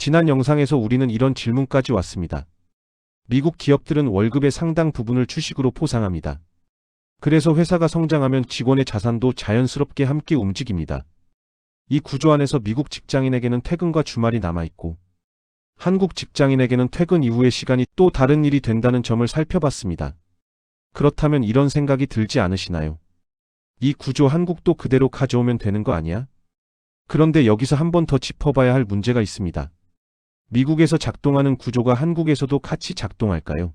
지난 영상에서 우리는 이런 질문까지 왔습니다. 미국 기업들은 월급의 상당 부분을 주식으로 포상합니다. 그래서 회사가 성장하면 직원의 자산도 자연스럽게 함께 움직입니다. 이 구조 안에서 미국 직장인에게는 퇴근과 주말이 남아있고 한국 직장인에게는 퇴근 이후의 시간이 또 다른 일이 된다는 점을 살펴봤습니다. 그렇다면 이런 생각이 들지 않으시나요? 이 구조 한국도 그대로 가져오면 되는 거 아니야? 그런데 여기서 한 번 더 짚어봐야 할 문제가 있습니다. 미국에서 작동하는 구조가 한국에서도 같이 작동할까요?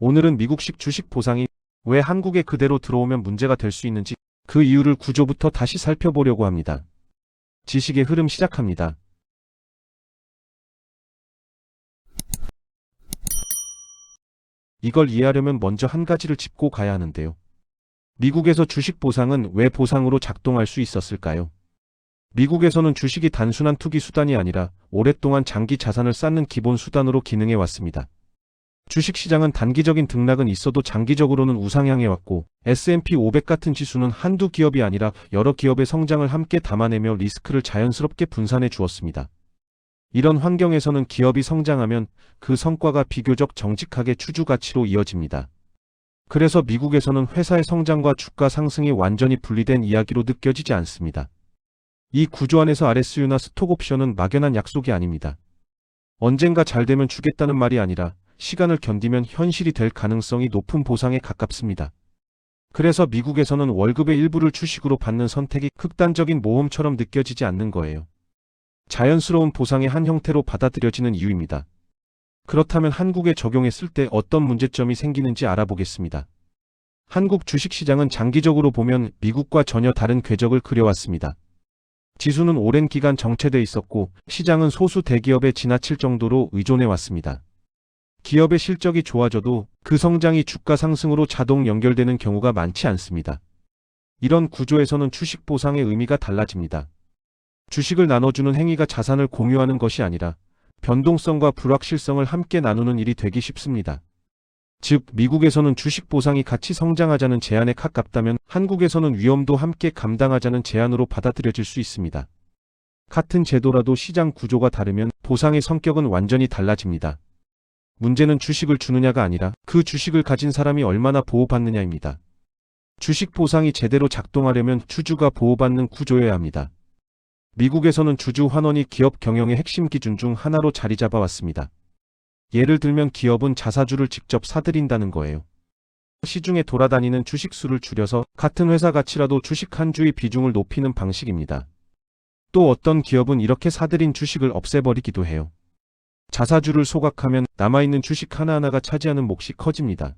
오늘은 미국식 주식 보상이 왜 한국에 그대로 들어오면 문제가 될 수 있는지 그 이유를 구조부터 다시 살펴보려고 합니다. 지식의 흐름 시작합니다. 이걸 이해하려면 먼저 한 가지를 짚고 가야 하는데요. 미국에서 주식 보상은 왜 보상으로 작동할 수 있었을까요? 미국에서는 주식이 단순한 투기 수단이 아니라 오랫동안 장기 자산을 쌓는 기본 수단으로 기능해 왔습니다. 주식 시장은 단기적인 등락은 있어도 장기적으로는 우상향해 왔고 S&P 500 같은 지수는 한두 기업이 아니라 여러 기업의 성장을 함께 담아내며 리스크를 자연스럽게 분산해 주었습니다. 이런 환경에서는 기업이 성장하면 그 성과가 비교적 정직하게 추주 가치로 이어집니다. 그래서 미국에서는 회사의 성장과 주가 상승이 완전히 분리된 이야기로 느껴지지 않습니다. 이 구조 안에서 RSU나 스톡 옵션은 막연한 약속이 아닙니다. 언젠가 잘 되면 주겠다는 말이 아니라 시간을 견디면 현실이 될 가능성이 높은 보상에 가깝습니다. 그래서 미국에서는 월급의 일부를 주식으로 받는 선택이 극단적인 모험처럼 느껴지지 않는 거예요. 자연스러운 보상의 한 형태로 받아들여지는 이유입니다. 그렇다면 한국에 적용했을 때 어떤 문제점이 생기는지 알아보겠습니다. 한국 주식시장은 장기적으로 보면 미국과 전혀 다른 궤적을 그려왔습니다. 지수는 오랜 기간 정체돼 있었고 시장은 소수 대기업에 지나칠 정도로 의존해 왔습니다. 기업의 실적이 좋아져도 그 성장이 주가 상승으로 자동 연결되는 경우가 많지 않습니다. 이런 구조에서는 주식 보상의 의미가 달라집니다. 주식을 나눠주는 행위가 자산을 공유하는 것이 아니라 변동성과 불확실성을 함께 나누는 일이 되기 쉽습니다. 즉, 미국에서는 주식 보상이 같이 성장하자는 제안에 가깝다면 한국에서는 위험도 함께 감당하자는 제안으로 받아들여질 수 있습니다. 같은 제도라도 시장 구조가 다르면 보상의 성격은 완전히 달라집니다. 문제는 주식을 주느냐가 아니라 그 주식을 가진 사람이 얼마나 보호받느냐입니다. 주식 보상이 제대로 작동하려면 주주가 보호받는 구조여야 합니다. 미국에서는 주주 환원이 기업 경영의 핵심 기준 중 하나로 자리 잡아왔습니다. 예를 들면 기업은 자사주를 직접 사들인다는 거예요. 시중에 돌아다니는 주식수를 줄여서 같은 회사 가치라도 주식 한 주의 비중을 높이는 방식입니다. 또 어떤 기업은 이렇게 사들인 주식을 없애버리기도 해요. 자사주를 소각하면 남아있는 주식 하나하나가 차지하는 몫이 커집니다.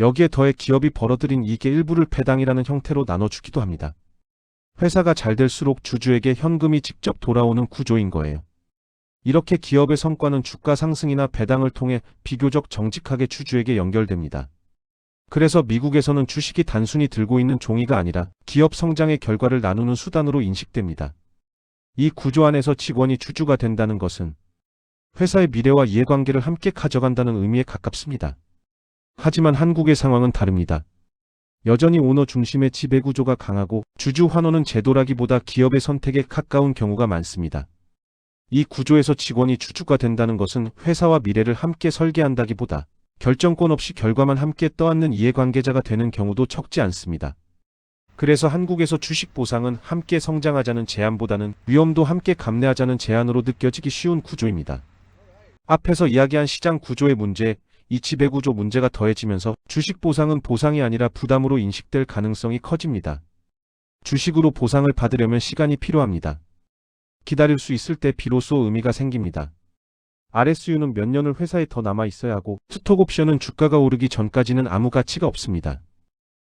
여기에 더해 기업이 벌어들인 이익의 일부를 배당이라는 형태로 나눠주기도 합니다. 회사가 잘 될수록 주주에게 현금이 직접 돌아오는 구조인 거예요. 이렇게 기업의 성과는 주가 상승이나 배당을 통해 비교적 정직하게 주주에게 연결됩니다. 그래서 미국에서는 주식이 단순히 들고 있는 종이가 아니라 기업 성장의 결과를 나누는 수단으로 인식됩니다. 이 구조 안에서 직원이 주주가 된다는 것은 회사의 미래와 이해관계를 함께 가져간다는 의미에 가깝습니다. 하지만 한국의 상황은 다릅니다. 여전히 오너 중심의 지배구조가 강하고 주주 환원은 제도라기보다 기업의 선택에 가까운 경우가 많습니다. 이 구조에서 직원이 주주가 된다는 것은 회사와 미래를 함께 설계한다기보다 결정권 없이 결과만 함께 떠안는 이해관계자가 되는 경우도 적지 않습니다. 그래서 한국에서 주식 보상은 함께 성장하자는 제안보다는 위험도 함께 감내하자는 제안으로 느껴지기 쉬운 구조입니다. 앞에서 이야기한 시장 구조의 문제, 이 지배구조 문제가 더해지면서 주식 보상은 보상이 아니라 부담으로 인식될 가능성이 커집니다. 주식으로 보상을 받으려면 시간이 필요합니다. 기다릴 수 있을 때 비로소 의미가 생깁니다. RSU는 몇 년을 회사에 더 남아 있어야 하고 스톡옵션은 주가가 오르기 전까지는 아무 가치가 없습니다.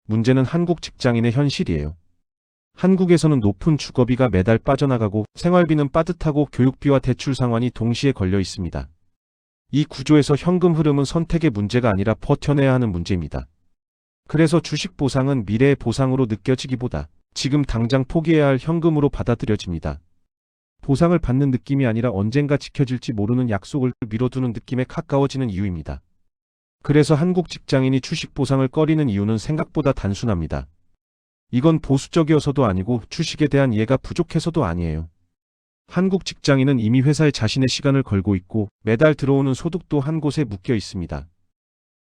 문제는 한국 직장인의 현실이에요. 한국에서는 높은 주거비가 매달 빠져나가고 생활비는 빠듯하고 교육비와 대출 상환이 동시에 걸려 있습니다. 이 구조에서 현금 흐름은 선택의 문제가 아니라 버텨내야 하는 문제입니다. 그래서 주식 보상은 미래의 보상으로 느껴지기보다 지금 당장 포기해야 할 현금으로 받아들여집니다. 보상을 받는 느낌이 아니라 언젠가 지켜질지 모르는 약속을 미뤄두는 느낌에 가까워지는 이유입니다. 그래서 한국 직장인이 주식 보상을 꺼리는 이유는 생각보다 단순합니다. 이건 보수적이어서도 아니고 주식에 대한 이해가 부족해서도 아니에요. 한국 직장인은 이미 회사에 자신의 시간을 걸고 있고 매달 들어오는 소득도 한 곳에 묶여 있습니다.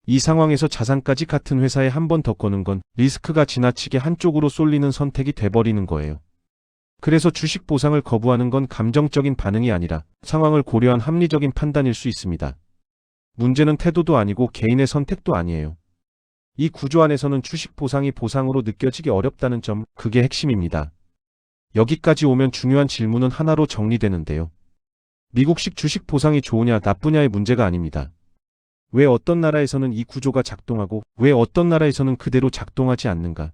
이 상황에서 자산까지 같은 회사에 한 번 더 거는 건 리스크가 지나치게 한쪽으로 쏠리는 선택이 돼버리는 거예요. 그래서 주식 보상을 거부하는 건 감정적인 반응이 아니라 상황을 고려한 합리적인 판단일 수 있습니다. 문제는 태도도 아니고 개인의 선택도 아니에요. 이 구조 안에서는 주식 보상이 보상으로 느껴지기 어렵다는 점, 그게 핵심입니다. 여기까지 오면 중요한 질문은 하나로 정리되는데요. 미국식 주식 보상이 좋으냐 나쁘냐의 문제가 아닙니다. 왜 어떤 나라에서는 이 구조가 작동하고 왜 어떤 나라에서는 그대로 작동하지 않는가?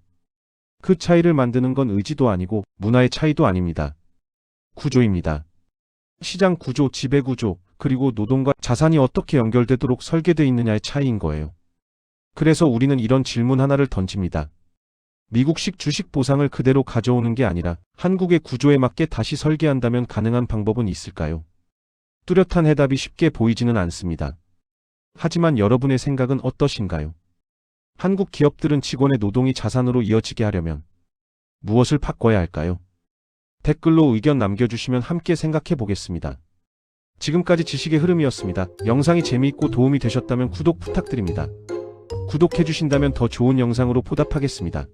그 차이를 만드는 건 의지도 아니고 문화의 차이도 아닙니다. 구조입니다. 시장 구조, 지배 구조, 그리고 노동과 자산이 어떻게 연결되도록 설계되어 있느냐의 차이인 거예요. 그래서 우리는 이런 질문 하나를 던집니다. 미국식 주식 보상을 그대로 가져오는 게 아니라 한국의 구조에 맞게 다시 설계한다면 가능한 방법은 있을까요? 뚜렷한 해답이 쉽게 보이지는 않습니다. 하지만 여러분의 생각은 어떠신가요? 한국 기업들은 직원의 노동이 자산으로 이어지게 하려면 무엇을 바꿔야 할까요? 댓글로 의견 남겨주시면 함께 생각해 보겠습니다. 지금까지 지식의 흐름이었습니다. 영상이 재미있고 도움이 되셨다면 구독 부탁드립니다. 구독해 주신다면 더 좋은 영상으로 보답하겠습니다.